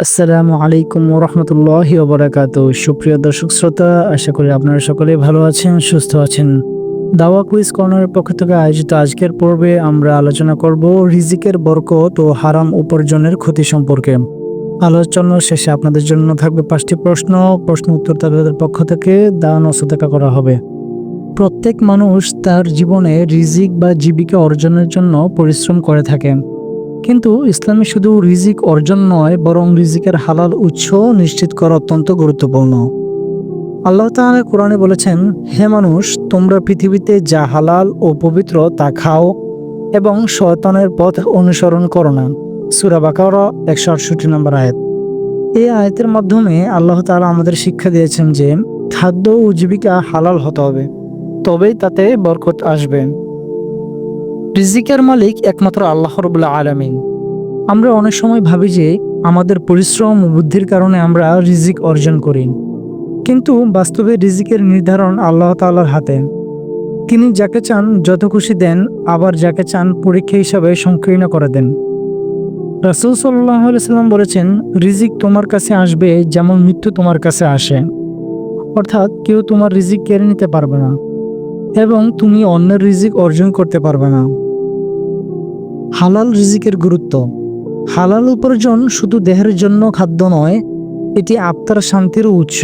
আসসালামু আলাইকুম ওরহমতুল্লাহি ওবরাকাত। সুপ্রিয় দর্শক শ্রোতা, আশা করি আপনারা সকলে ভালো আছেন, সুস্থ আছেন। দাওয়া কুইজ কর্নারের পক্ষ থেকে আয়োজিত আজকের পর্বে আমরা আলোচনা করব রিজিকের বরকত ও হারাম উপার্জনের ক্ষতি সম্পর্কে। আলোচনার শেষে আপনাদের জন্য থাকবে পাঁচটি প্রশ্ন। প্রশ্ন উত্তর তাদের পক্ষ থেকে দান ও করা হবে। প্রত্যেক মানুষ তার জীবনে রিজিক বা জীবিকা অর্জনের জন্য পরিশ্রম করে থাকে। কিন্তু ইসলামে শুধু রিজিক অর্জন নয়, বরং রিজিকের হালাল উৎস নিশ্চিত করা অত্যন্ত গুরুত্বপূর্ণ। আল্লাহ তাআলা কোরআনে বলেছেন, হে মানুষ, তোমরা পৃথিবীতে যা হালাল ও পবিত্র তা খাও এবং শয়তানের পথ অনুসরণ করো না। সুরা বাকারা, একশো আটষট্টি নম্বর আয়াত। এই আয়াতের মাধ্যমে আল্লাহ তাআলা আমাদের শিক্ষা দিয়েছেন যে, খাদ্য ও জীবিকা হালাল হতে হবে, তবেই তাতে বরকত আসবে। রিজিকের মালিক একমাত্র আল্লাহ রবুল্লা আলমিন। আমরা অনেক সময় ভাবি যে আমাদের পরিশ্রম ও বুদ্ধির কারণে আমরা রিজিক অর্জন করি। কিন্তু বাস্তবে রিজিকের নির্ধারণ আল্লাহ তাআলার হাতে। তিনি যাকে চান যত খুশি দেন, আবার যাকে চান পরীক্ষা হিসাবে সংকীর্ণ করে দেন। রাসুল সাল্লাহ সাল্লাম বলেছেন, রিজিক তোমার কাছে আসবে যেমন মৃত্যু তোমার কাছে আসে। অর্থাৎ কেউ তোমার রিজিক কেড়ে নিতে পারবে না এবং তুমি অন্যের রিজিক অর্জন করতে পারবে না। হালাল রিজিকের গুরুত্ব। হালাল উপার্জন শুধু দেহের জন্য খাদ্য নয়, এটি আত্মার শান্তির উৎস।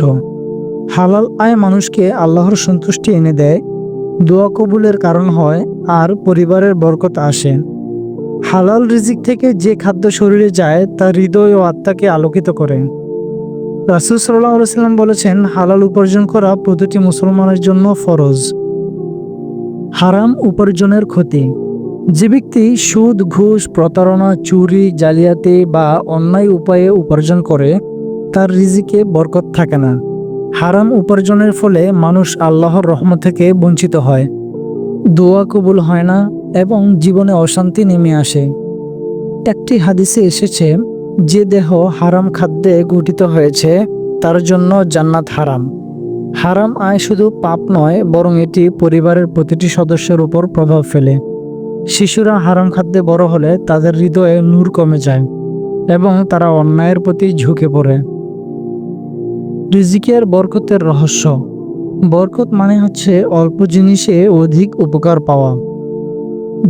হালাল আয় মানুষকে আল্লাহর সন্তুষ্টি এনে দেয়, দোয়া কবুলের কারণ হয় আর পরিবারের বরকত আসে। হালাল রিজিক থেকে যে খাদ্য শরীরে যায়, তা হৃদয় ও আত্মাকে আলোকিত করে। রাসুল সাল্লাহ সাল্লাম বলেছেন, হালাল উপার্জন করা প্রতিটি মুসলমানের জন্য ফরজ। হারাম উপার্জনের ক্ষতি। যে ব্যক্তি সুদ, ঘুষ, প্রতারণা, চুরি, জালিয়াতি বা অন্যায় উপায়ে উপার্জন করে, তার রিজিকে বরকত থাকে না। হারাম উপার্জনের ফলে মানুষ আল্লাহর রহমত থেকে বঞ্চিত হয়। দোয়া কবুল হয় না এবং জীবনে অশান্তি নেমে আসে। একটি হাদিসে এসেছে, যে দেহ হারাম খাদ্যে গঠিত হয়েছে, তার জন্য জান্নাত হারাম। হারাম আয় শুধু পাপ নয়, বরং এটি পরিবারের প্রতিটি সদস্যের উপর প্রভাব ফেলে। শিশুরা হারাম খাদ্যে বড় হলে তাদের হৃদয়ে নূর কমে যায় এবং তারা অন্যায়ের প্রতি ঝুঁকে পড়ে। রিজিকের বরকতের রহস্য। বরকত মানে হচ্ছে অল্প জিনিসে অধিক উপকার পাওয়া।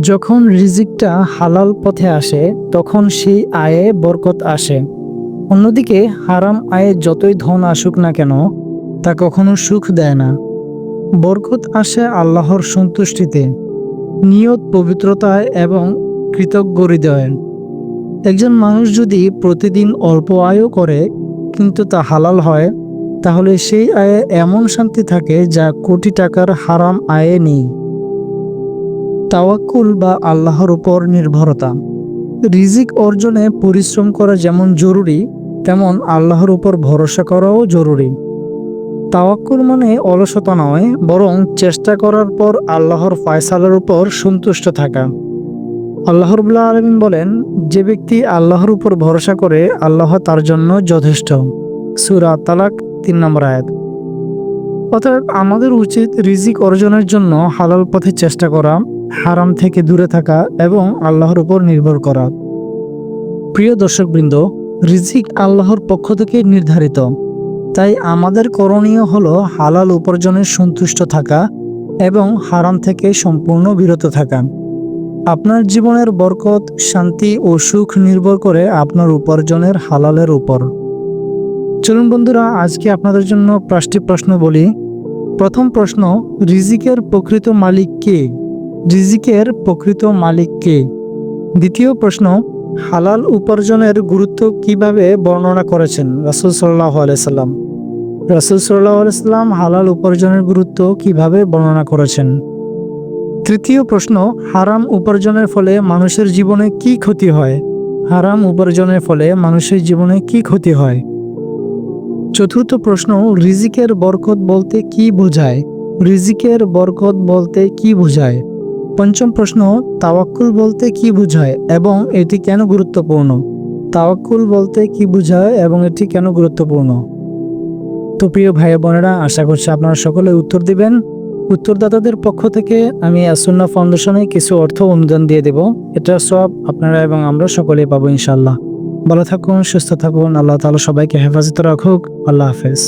যখন রিজিকটা হালাল পথে আসে, তখন সেই আয়ে বরকত আসে। অন্যদিকে হারাম আয়ে যতই ধন আসুক না কেন, তা কখনো সুখ দেয় না। বরকত আসে আল্লাহর সন্তুষ্টিতে। নিয়ত, পবিত্রতায় এবং কৃতজ্ঞ হৃদয়ে একজন মানুষ যদি প্রতিদিন অল্প আয়ও করে, কিন্তু তা হালাল হয়, তাহলে সেই আয়ে এমন শান্তি থাকে যা কোটি টাকার হারাম আয়ে নেই। তাওয়াক্কুল বা আল্লাহর উপর নির্ভরতা। রিজিক অর্জনে পরিশ্রম করা যেমন জরুরি, তেমন আল্লাহর উপর ভরসা করাও জরুরি। তাওয়াক্কুল মানে অলসতা নয়, বরং চেষ্টা করার পর আল্লাহর ফায়সালার উপর সন্তুষ্ট থাকা। আল্লাহর আলমিন বলেন, যে ব্যক্তি আল্লাহর উপর ভরসা করে, আল্লাহ তার জন্য যথেষ্ট। সুরা তালাক তিন নম্বর আয়াত। অর্থাৎ আমাদের উচিত রিজিক অর্জনের জন্য হালাল পথে চেষ্টা করা, হারাম থেকে দূরে থাকা এবং আল্লাহর উপর নির্ভর করা। প্রিয় দর্শকবৃন্দ, রিজিক আল্লাহর পক্ষ থেকে নির্ধারিত। তাই আমাদের করণীয় হলো হালাল উপার্জনের সন্তুষ্ট থাকা এবং হারাম থেকে সম্পূর্ণ বিরত থাকা। আপনার জীবনের বরকত, শান্তি ও সুখ নির্ভর করে আপনার উপার্জনের হালালের উপর। চলুন বন্ধুরা, আজকে আপনাদের জন্য পাঁচটি প্রশ্ন বলি। প্রথম প্রশ্ন, রিজিকের প্রকৃত মালিক কে? রিজিকের প্রকৃত মালিক কে? দ্বিতীয় প্রশ্ন, হালাল উপার্জনের গুরুত্ব কীভাবে বর্ণনা করেছেন রাসুল সাল্লাহ আলাইসাল্লাম রাসুল সাল্লাহ আলাইসাল্লাম হালাল উপার্জনের গুরুত্ব কীভাবে বর্ণনা করেছেন? তৃতীয় প্রশ্ন, হারাম উপার্জনের ফলে মানুষের জীবনে কি ক্ষতি হয়? হারাম উপার্জনের ফলে মানুষের জীবনে কি ক্ষতি হয়? চতুর্থ প্রশ্ন, রিজিকের বরকত বলতে কি বোঝায়? রিজিকের বরকত বলতে কি বোঝায়? পঞ্চম প্রশ্ন, তাওয়াক্কুল বলতে কি বোঝায় এবং এটি কেন গুরুত্বপূর্ণ? তাওয়াক্কুল বলতে কি বোঝায় এবং এটি কেন গুরুত্বপূর্ণ? তো প্রিয় ভাই বোনেরা, আশা করছি আপনারা সকলে উত্তর দিবেন। উত্তরদাতাদের পক্ষ থেকে আমি আসুন্না ফাউন্ডেশনে কিছু অর্থ অনুদান দিয়ে দেব। এটা সব আপনারা এবং আমরা সকলে পাবো ইনশাল্লাহ ভালো থাকুন, সুস্থ থাকুন, আল্লাহ তালা সবাইকে হেফাজত রাখুক। আল্লাহ হাফেজ।